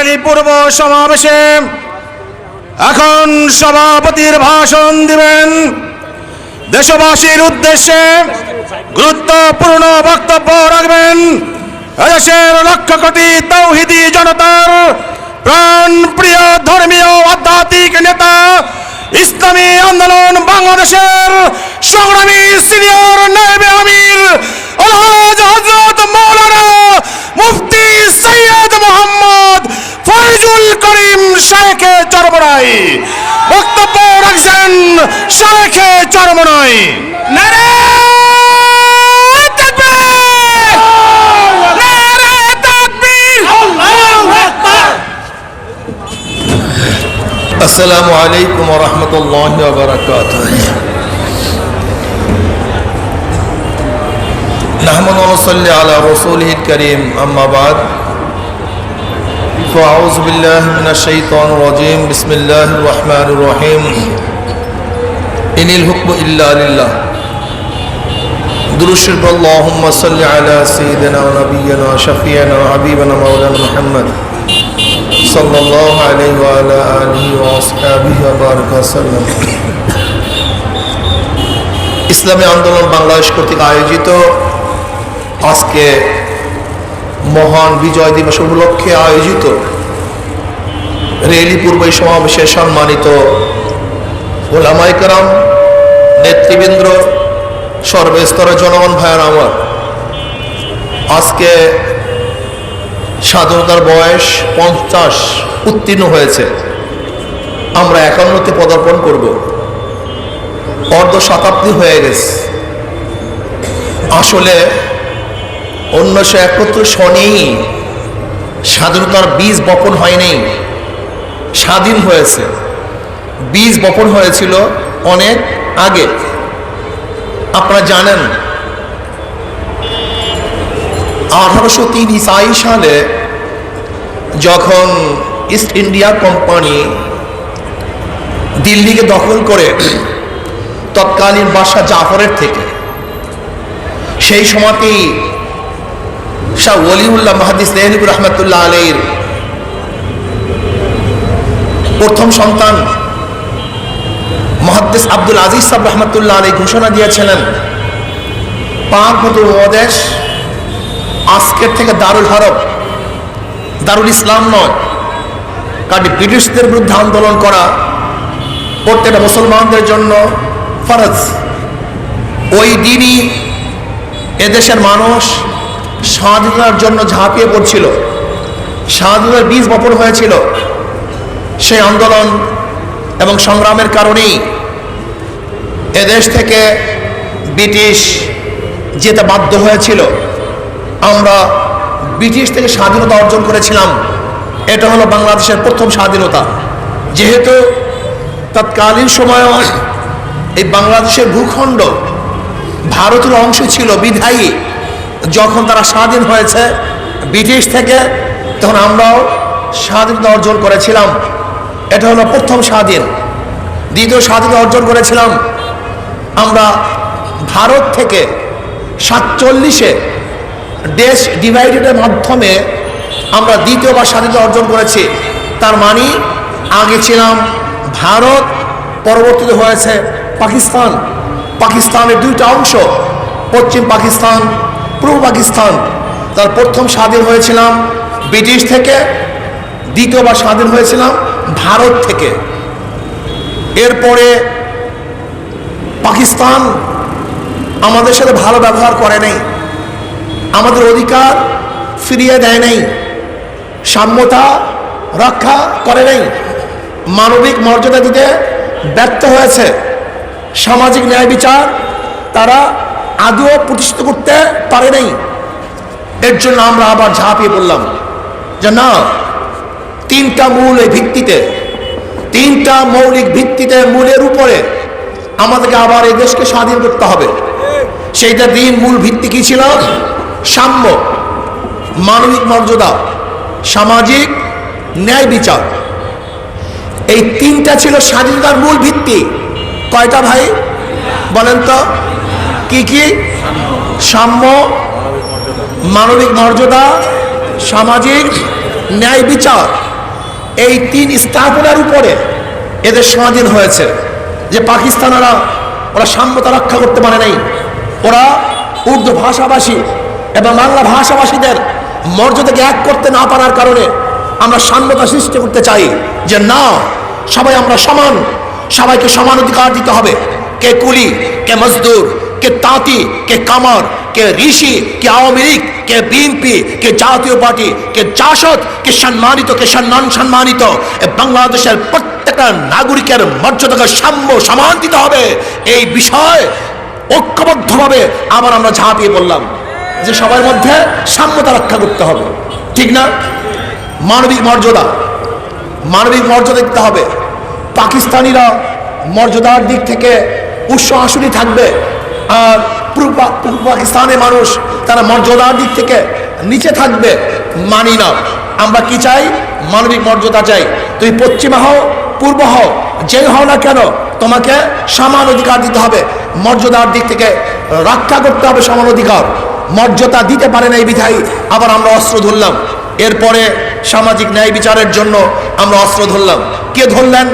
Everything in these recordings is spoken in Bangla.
রেলি পূর্ব সমাবেশে এখন সভাপতির ভাষণ দিবেন দেশবাসীর উদ্দেশ্যে গুরুত্বপূর্ণ বক্তব্য রাখবেন এদেশের লক্ষ কোটি তৌহিদি জনতার প্রাণ প্রিয় ধর্মীয় আধ্যাত্মিক নেতা ইসলামী আন্দোলন বাংলাদেশের সংগ্রামী সিনিয়র নায়েবে আমির আলহাজ নাই। বক্তব্য রাখছেন শালেখে চরমনয় আসসালামু আলাইকুম রহমতুল্লাহ বারকাত নাহমদ আলা রসুল করিম আম্মাবাদ فأعوذ بالله من الشيطان الرجيم بسم الله الرحمن الرحيم إن الحكم إلا لله درشد اللهم صل على سيدنا ونبينا وشفيعنا وحبيبنا مولانا محمد صلى الله عليه وعلى آله وأصحابه وبارك وسلم ইসলামী আন্দোলন বাংলাদেশ কর্তৃক আয়োজিত আজকে মহান বিজয় দিবস উপলক্ষে আয়োজিত রেলি পূর্ব সমাবেশে সম্মানিত ওলামাইকারাম নেতৃবৃন্দ সর্বস্তরের জনগণ, ভাইয়ের আমার। আজকে স্বাধীনতার বয়স পঞ্চাশ, উত্তীর্ণ হয়েছে। আমরা একান্নতে পদার্পণ করব। অর্ধ শতাব্দী হয়ে গেছে। আসলে উনিশশো একত্রিশ সনেই স্বাধীনতার বীজ বপন হয়নি স্বাধীন হয়েছে। বীজ বপন হয়েছিল অনেক আগে। আপনারা জানেন, আঠারোশো তিন ইসাই সালে যখন ইস্ট ইন্ডিয়া কোম্পানি দিল্লিকে দখল করে তৎকালীন বাদশাহ জাফরের থেকে, সেই সময়তেই শাহ ওলিউল্লাহ মাহাদিস দেহলিবুর রহমতুল্লাহ আলীর প্রথম সন্তান। মহাদ্দেস আব্দুল আজিজ সাহ রহমতুল্লাহ আলী ঘোষণা দিয়েছিলেন, পাক মতো উপদেশ আজকের থেকে দারুল হরব দারুল ইসলাম নয়। কারণ ব্রিটিশদের বিরুদ্ধে আন্দোলন করা প্রত্যেকটা মুসলমানদের জন্য ফরজ। ওই দিনই এদেশের মানুষ স্বাধীনতার জন্য ঝাঁপিয়ে পড়ছিল। স্বাধীনতার বীজ বপন হয়েছিল। সেই আন্দোলন এবং সংগ্রামের কারণেই এদেশ থেকে ব্রিটিশ যেতে বাধ্য হয়েছিল। আমরা ব্রিটিশ থেকে স্বাধীনতা অর্জন করেছিলাম। এটা হলো বাংলাদেশের প্রথম স্বাধীনতা। যেহেতু তৎকালীন সময় এই বাংলাদেশের ভূখণ্ড ভারতের অংশ ছিল বিধায়ী, যখন তারা স্বাধীন হয়েছে ব্রিটিশ থেকে, তখন আমরাও স্বাধীনতা অর্জন করেছিলাম। এটা হলো প্রথম স্বাধীন। দ্বিতীয় স্বাধীনতা অর্জন করেছিলাম আমরা ভারত থেকে সাতচল্লিশে দেশ ডিভাইডেডের মাধ্যমে আমরা দ্বিতীয়বার স্বাধীনতা অর্জন করেছি। তার মানে আগে ছিলাম ভারত, পরবর্তীতে হয়েছে পাকিস্তান। পাকিস্তানের দুইটা অংশ, পশ্চিম পাকিস্তান, পূর্ব পাকিস্তান। তার প্রথম স্বাধীন হয়েছিলাম ব্রিটিশ থেকে, দ্বিতীয়বার স্বাধীন হয়েছিলাম ভারত থেকে। এরপরে পাকিস্তান আমাদের সাথে ভালো ব্যবহার করে নাই। আমাদের অধিকার ফিরিয়ে দেয় নাই। সাম্যতা রক্ষা করে নাই। মানবিক মর্যাদা দিতে ব্যর্থ হয়েছে। সামাজিক ন্যায় বিচার তারা আদৌ প্রতিষ্ঠিত করতে পারে নাই। এর জন্য আমরা আবার ঝাঁপিয়ে পড়লাম। যে না তিনটা মূল এই ভিত্তিতে, তিনটা মৌলিক ভিত্তিতে মূলের উপরে আমাদেরকে আবার এই দেশকে স্বাধীন করতে হবে। সেইটা দিন মূল ভিত্তি কি ছিল? সাম্য, মানবিক মর্যাদা, সামাজিক ন্যায় বিচার। এই তিনটা ছিল স্বাধীনতার মূল ভিত্তি। কয়টা ভাই? বলেন তো। কি কি? সাম্য, মানবিক মর্যাদা, সামাজিক ন্যায় বিচার। এই তিন স্থাপনার উপরে এদের স্বাধীন হয়েছে। যে পাকিস্তানারা, ওরা সাম্যতা রক্ষা করতে পারে নাই। ওরা উর্দু ভাষাভাষী এবং বাংলা ভাষাভাষীদের মর্যাদাকে এক করতে না পারার কারণে আমরা সাম্যতা সৃষ্টি করতে চাই যে না, সবাই আমরা সমান, সবাইকে সমান অধিকার দিতে হবে। কে কুলি, কে মজদুর, কে তাঁতি, কে কামার, কে ঋষি, কে আওয়ামী লীগ কে বিএনপি কে জাতীয় পার্টি, কে জাসদ, কে সম্মানিত, কে সম্মান সম্মানিত বাংলাদেশের প্রত্যেকটা নাগরিকের মর্যাদাকে সাম্য সমান দিতে হবে। এই বিষয় ঐক্যবদ্ধভাবে আবার আমরা ঝাঁপিয়ে বললাম যে সবার মধ্যে সাম্যতা রক্ষা করতে হবে। ঠিক না? মানবিক মর্যাদা। মানবিক মর্যাদা দিতে হবে। পাকিস্তানিরা মর্যাদার দিক থেকে উৎস আসনই থাকবে। আর পূর্ব পূর্ব পাকিস্তানের মানুষ তারা মর্যাদার দিক থেকে নিচে থাকবে, মানি না। আমরা কি চাই? মানবিক মর্যাদা চাই। তুমি পশ্চিমা হও, পূর্ব হও, যেই হও না কেন, তোমাকে সমান অধিকার দিতে হবে। মর্যাদার দিক থেকে রক্ষা করতে হবে সমান অধিকার। মর্যাদা দিতে পারে না এই বিধায়ী, আবার আমরা অস্ত্র ধরলাম। এরপরে সামাজিক ন্যায় বিচারের জন্য আমরা অস্ত্র ধরলাম। কে ধরলেন?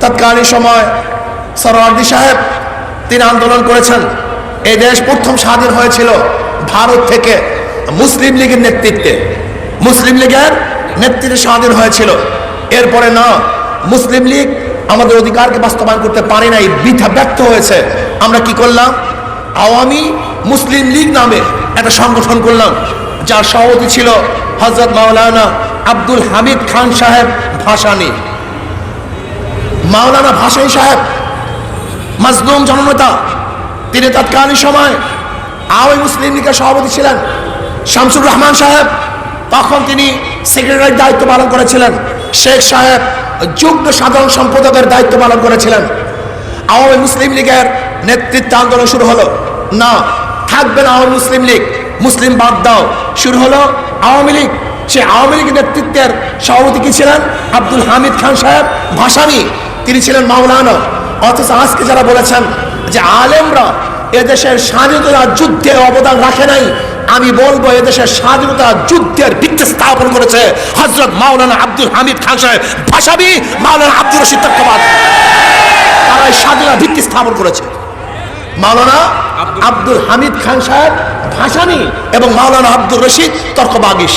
তৎকালীন সময় সরওয়ার্দি সাহেব, তিনি আন্দোলন করেছেন। এই দেশ প্রথম স্বাধীন হয়েছিল ভারত থেকে মুসলিম লীগের নেতৃত্বে। মুসলিম লীগের নেতৃত্বে স্বাধীন হয়েছিল। এরপরে না, মুসলিম লীগ আমাদের অধিকারকে বাস্তবায়ন করতে পারে নাই, বৃথা ব্যর্থ হয়েছে। আমরা কি করলাম? আওয়ামী মুসলিম লীগ নামে একটা সংগঠন করলাম, যার সভাপতি ছিল হজরত মাওলানা আব্দুল হামিদ খান সাহেব ভাসানী। মাওলানা ভাসানী সাহেব, মাজলুম জননেতা তিনি তৎকালীন সময় আওয়ামী মুসলিম লীগের সভাপতি ছিলেন শামসুর রহমান সাহেব। তখন তিনি সেক্রেটারির দায়িত্ব পালন করেছিলেন। শেখ সাহেব যুগ্ম সাধারণ সম্পাদকের দায়িত্ব পালন করেছিলেন। আওয়ামী মুসলিম লীগের নেতৃত্বে আন্দোলন শুরু হলো। না, থাকবে না আওয়ামী মুসলিম লীগ। মুসলিম বাদ দাও। শুরু হলো আওয়ামী লীগ। সে আওয়ামী লীগের নেতৃত্বের সভাপতি কি ছিলেন? আব্দুল হামিদ খান সাহেব ভাসানি। তিনি ছিলেন মাওলানা। অথচ আজকে যারা বলেছেন যে আলেমরা এদেশের স্বাধীনতা যুদ্ধে অবদান রাখে নাই আমি বলব এদেশের স্বাধীনতা যুদ্ধের ভিত্তি স্থাপন করেছে হজরত মাওলানা আব্দুল হামিদ খান সাহেব ভাসাবি মাওলানা আব্দুল রশিদ তর্কবাদ তারা এই স্বাধীনতা ভিত্তি স্থাপন করেছে। মাওলানা আব্দুল হামিদ খান সাহেব ভাসানি এবং মাওলানা আব্দুল রশিদ তর্ক বাগিস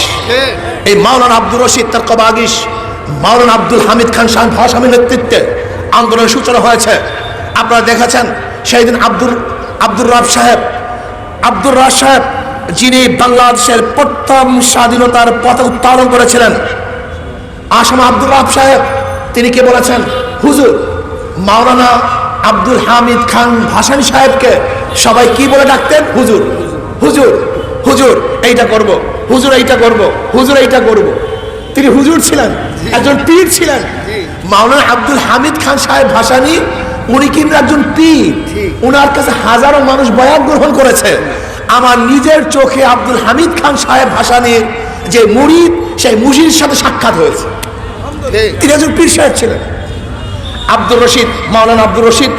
এই মাওলানা আব্দুল রশিদ তর্ক বাগিস মাওলানা আব্দুল হামিদ খান সাহেব ভাসানির নেতৃত্বে আন্দোলনের সূচনা হয়েছে। আপনারা দেখেছেন সেই দিন আব্দুল আব্দুর রাব সাহেব আব্দুর রাব সাহেব যিনি বাংলাদেশের প্রথম স্বাধীনতার পথে উত্তোলন করেছিলেন। আসাম আব্দুল রাব সাহেব, তিনি কে বলেছেন? হুজুর, মাওলানা আব্দুল হামিদ খান ভাসানি সাহেবকে সবাই কি বলে ডাকতেন? হুজুর হুজুর হুজুর, এইটা করব। হুজুর, এইটা করব। হুজুর, এইটা করব। তিনি হুজুর ছিলেন, একজন পীর ছিলেন। মাওলানা আব্দুল হামিদ খান সাহেব ভাসানি উনি কিন্তু একজন পীর। ওনার কাছে হাজারো মানুষ বয়ান গ্রহণ করেছে। আমার নিজের চোখে আব্দুল হামিদ খান সাহেব ভাসানির যে মুরিদ সেই মুজির সাথে সাক্ষাৎ হয়েছে। তিনি একজন পীর সাহেব ছিলেন। আব্দুর রশিদ মাওলানা আব্দুর রশিদ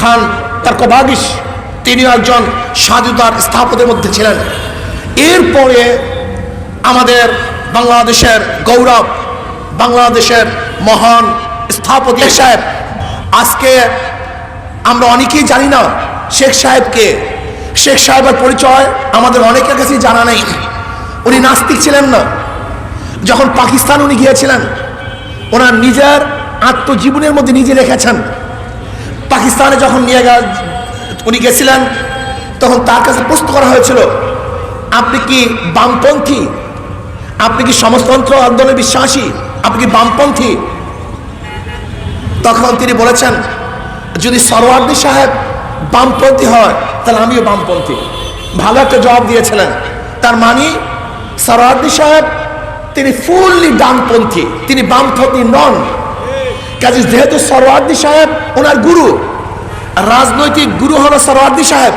খান তার কবাগিস তিনিও একজন স্বাধীনতার স্থাপতের মধ্যে ছিলেন। এরপরে আমাদের বাংলাদেশের গৌরব বাংলাদেশের মহান স্থাপতি সাহেব, আজকে আমরা অনেকেই জানি না শেখ সাহেবকে। শেখ সাহেবের পরিচয় আমাদের অনেকের কাছেই জানা নেই। উনি নাস্তিক ছিলেন না। যখন পাকিস্তান উনি গিয়েছিলেন, ওনার নিজের আত্মজীবনের মধ্যে নিজে রেখেছেন। পাকিস্তানে যখন নিয়ে উনি গেছিলেন, তখন তার কাছে প্রশ্ন করা হয়েছিল, আপনি কি বামপন্থী? আপনি কি সমাজতন্ত্র আন্দোলনে বিশ্বাসী? আপনি কি বামপন্থী? তখন তিনি বলেছেন, যদি সরওয়ার্দি সাহেব বামপন্থী হয়, তাহলে আমিও বামপন্থী। ভালো একটা জবাব দিয়েছিলেন। তার মানে সরওয়ার্দি সাহেব তিনি ফুললি ডানপন্থী তিনি বামপন্থী নন। কাজে যেহেতু সরওয়ার্দি সাহেব ওনার গুরু, রাজনৈতিক গুরু হলো সরওয়ার্দি সাহেব।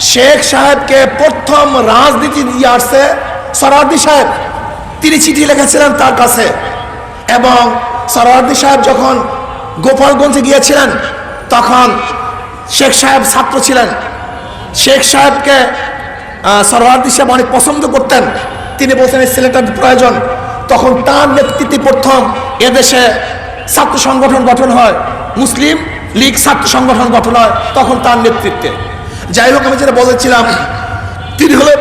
শেখ সাহেবকে প্রথম রাজনীতি দিয়ে আসছে সরওয়ার্দি সাহেব। তিনি চিঠি লিখেছিলেন তার কাছে। এবং সরওয়ার্দি সাহেব যখন গোপালগঞ্জে গিয়েছিলেন, তখন শেখ সাহেব ছাত্র ছিলেন। শেখ সাহেবকে সরওয়ার্দি সাহেব অনেক পছন্দ করতেন। তিনি বলছেন এই প্রয়োজন। তখন তার নেতৃত্বে প্রথম এদেশে ছাত্র সংগঠন গঠন হয়। মুসলিম লীগ ছাত্র সংগঠন গঠন হয় তখন তার নেতৃত্বে। যাই হোক, আমি যেটা বলেছিলাম, তিনি হলেন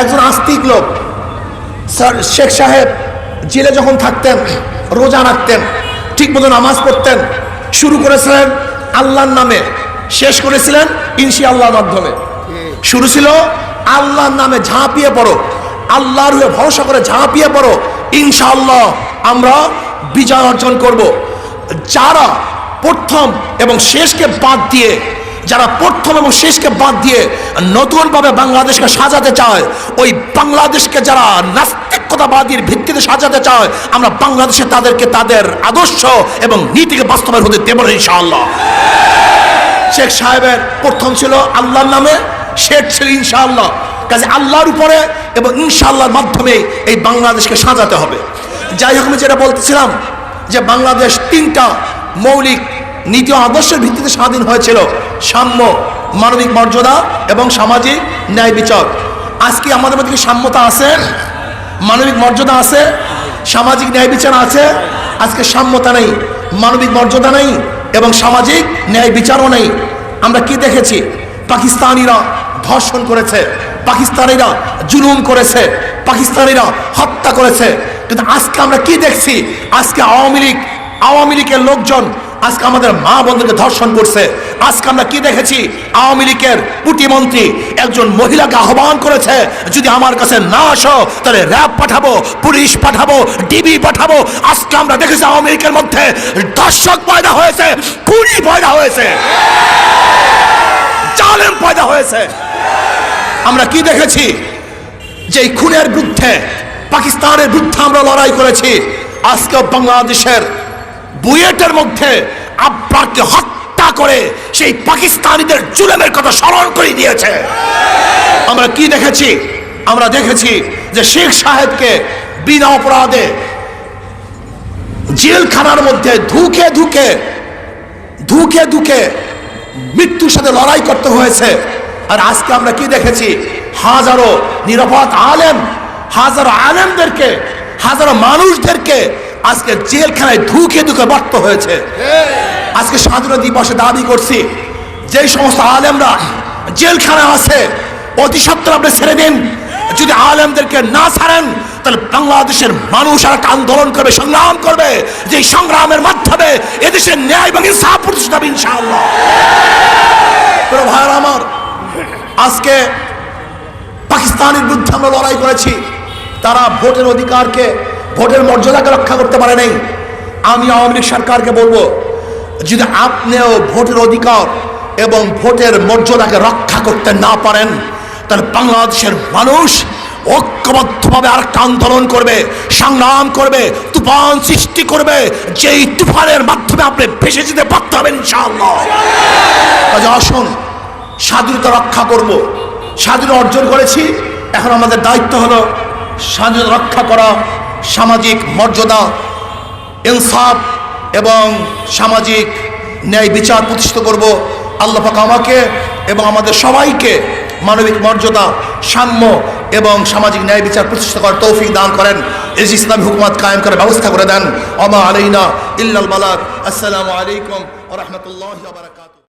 একজন আস্তিক লোক। শেখ সাহেব জেলে যখন থাকতেন, রোজা রাখতেন ঠিক মতো নামাজ পড়তেন। শুরু করেছিলেন আল্লাহর নামে। শেষ করেছিলেন ইনশি আল্লাহর মাধ্যমে। শুরু ছিল আল্লাহর নামে ঝাঁপিয়ে পড়ো। আল্লাহর হয়ে ভরসা করে ঝাঁপিয়ে পড়ো। ইনশাআল্লাহ আমরা বিজয় অর্জন করব। যারা প্রথম এবং শেষকে বাদ দিয়ে যারা প্রথম এবং শেষকে বাদ দিয়ে নতুনভাবে বাংলাদেশকে সাজাতে চায়, ওই বাংলাদেশকে যারা নাস্তিকতাবাদীর ভিত্তিতে সাজাতে চায়, আমরা বাংলাদেশে তাদেরকে তাদের আদর্শ এবং নীতিকে বাস্তবায়ন হতে দেব ইনশাআল্লাহ। শেখ সাহেবের প্রথম ছিল আল্লাহর নামে শেখ ছিল ইনশাআল্লাহ। কাজে আল্লাহর উপরে এবং ইনশাআল্লাহর মাধ্যমে এই বাংলাদেশকে সাজাতে হবে। যাই হোক, আমি যেটা বলতেছিলাম যে বাংলাদেশ তিনটা মৌলিক নীতি আদর্শের ভিত্তিতে স্বাধীন হয়েছিল। সাম্য, মানবিক মর্যাদা এবং সামাজিক ন্যায় বিচার। আজকে আমাদের মধ্যে সাম্যতা আছে? মানবিক মর্যাদা আছে? সামাজিক ন্যায় বিচার আছে? আজকে সাম্যতা নেই, মানবিক মর্যাদা নেই এবং সামাজিক ন্যায় বিচারও নেই। আমরা কি দেখেছি? পাকিস্তানিরা ধর্ষণ করেছে, পাকিস্তানিরা জুলুম করেছে, পাকিস্তানিরা হত্যা করেছে। কিন্তু আজকে আমরা কি দেখছি? আজকে আওয়ামী লীগ, আওয়ামী লীগের লোকজন আজকে আমাদের মা বন্ধুকে ধর্ষণ করছে। আজকে আমরা কি দেখেছি? আওয়ামী লীগের প্রতিমন্ত্রী একজন মহিলাকে আহ্বান করেছে, যদি আমার কাছে না আসো, তাহলে র্যাব পাঠাবো, পুলিশ পাঠাবো, ডিবি পাঠাবো। আজকে আমরা দেখেছি আওয়ামী লীগের মধ্যে দর্শক পয়দা হয়েছে পুলিশ পয়দা হয়েছে, জালেম পয়দা হয়েছে। আমরা কি দেখেছি? যে খুনের বিরুদ্ধে পাকিস্তানের বিরুদ্ধে আমরা লড়াই করেছি। আজকে বাংলাদেশের বুয়েটের মধ্যে আব্বাকে হত্যা করে সেই পাকিস্তানিদের জুলেমের কথা স্মরণ করে দিয়েছে। আমরা কি দেখেছি? আমরা দেখেছি যে শেখ সাহেবকে বিনা অপরাধে জেলখানার মধ্যে ধুকে ধুকে ধুকে ধুকে মৃত্যুর সাথে লড়াই করতে হয়েছে। আর আজকে আমরা কি দেখেছি? হাজারো নিরাপদ আলেম, হাজারো আলেমদেরকে, হাজারো মানুষদেরকে আজকে জেলখানায় ধুকে ধুকে বাড়তে হয়েছে। আজকে স্বাধীনতা দিবসে দাবি করছি যেই সমস্ত আলেমরা জেলখানায় আছে অতি সত্তর আপনি ছেড়ে দিন। যদি আলেমদেরকে না ছাড়েন তাহলে বাংলাদেশের মানুষ আর একটা আন্দোলন করবে সংগ্রাম করবে যে সংগ্রামের মাধ্যমে এদেশের ন্যায় এবং ইনসাফ প্রতিষ্ঠিত হবে ইনশাআল্লাহ। ভাইয়ের আমার আজকে পাকিস্তানের বিরুদ্ধে আমরা লড়াই করেছি। তারা ভোটের অধিকারকে ভোটের মর্যাদাকে রক্ষা করতে পারে নাই। আমি আওয়ামী লীগ সরকারকে বলব, যদি আপনিও ভোটের অধিকার এবং ভোটের মর্যাদাকে রক্ষা করতে না পারেন, তাহলে বাংলাদেশের মানুষ ঐক্যবদ্ধভাবে আরেকটা আন্দোলন করবে, সংগ্রাম করবে, তুফান সৃষ্টি করবে, যেই তুফানের মাধ্যমে আপনি ভেসে যেতে পারতে হবেন ইনশাআল্লাহ। কাজে আসুন, স্বাধীনতা রক্ষা করব। স্বাধীনতা অর্জন করেছি, এখন আমাদের দায়িত্ব হলো স্বাধীনতা রক্ষা করা সামাজিক মর্যাদা, ইনসাফ এবং সামাজিক ন্যায় বিচার প্রতিষ্ঠিত করব। আল্লাহ পাক আমাকে এবং আমাদের সবাইকে মানবিক মর্যাদা, সাম্য এবং সামাজিক ন্যায় বিচার প্রতিষ্ঠা করার তৌফিক দান করেন। যে ইসলামী হুকুমত কায়েম করার ব্যবস্থা করে দেন। অমা আলাইনা ইল্লাল বালাদ আসসালামু আলাইকুম রাহমাতুল্লাহি ওয়া বারাকাতুহু।